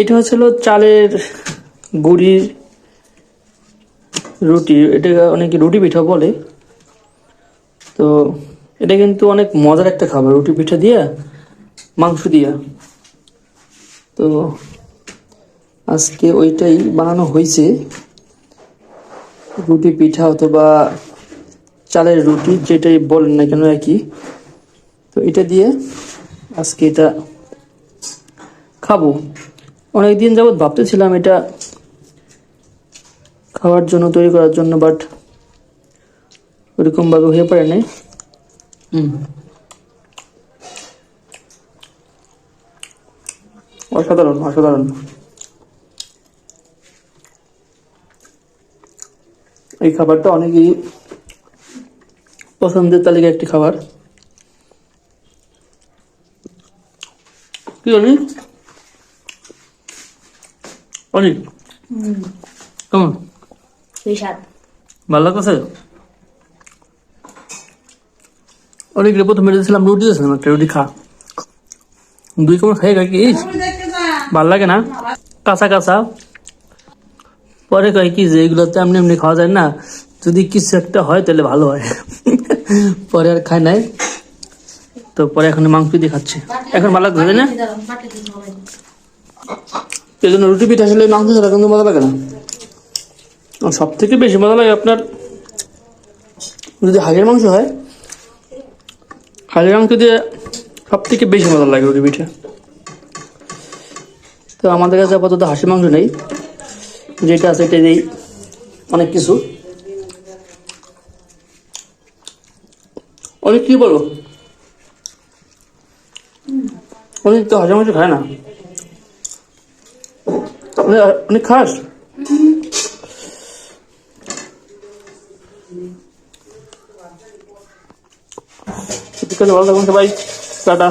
এটা হচ্ছিল চালের গুড়ির রুটি। এটা অনেকে রুটি পিঠা বলে। তো এটা কিন্তু অনেক মজার একটা খাবার, রুটি পিঠা দিয়া মাংস দিয়া। তো আজকে ওইটাই বানানো হয়েছে। রুটি পিঠা অথবা চালের রুটি, যেটাই বলেন না কেন একই। তো এটা দিয়ে আজকে এটা খাব। অনেকদিন যাবৎ ভাবতেছিলাম এটা খাওয়ার জন্য, তৈরি করার জন্য বাট ওরকম ভাবে হয়ে পড়ে নাই। অসাধারণ অসাধারণ। এই খাবারটা অনেকেই পছন্দের তালিকা একটি খাবার। কি অনেক অনেক কেমন? ভালো লাগছে অনেক প্রথমে দিয়েছিলাম রুটি দিয়েছিলাম একটা রুটি খা। দুই কেমন খাই কি ভালো লাগে না? কাঁচা কাঁচা। পরে কয় কি যে এগুলো তো এমনি এমনি খাওয়া যায় না যদি কিছু একটা হয় তাহলে ভালো হয়। পরে আর খায় নাই। তো পরে এখন মাংস দিয়ে খাচ্ছে। এখন ভালো লাগছে না? এই জন্য রুটি পিঠা আসলে মাংস ছাড়া কিন্তু মজা লাগে না। সব থেকে বেশি মজা লাগে আপনার যদি হাঁসের মাংস হয় হাঁসের মাংস দিয়ে সব থেকে বেশি মজা লাগে রুটি পিঠা। তো আমাদের কাছে আপাতত হাঁসের মাংস নেই। যেটা আছে এটা দিয়েই অনেক কিছু। অনেক কি বলো অনেক তো হাঁসের মাংস খায় না। অনেক- খাস বিকালে ভালো থাকুন সবাই টাটা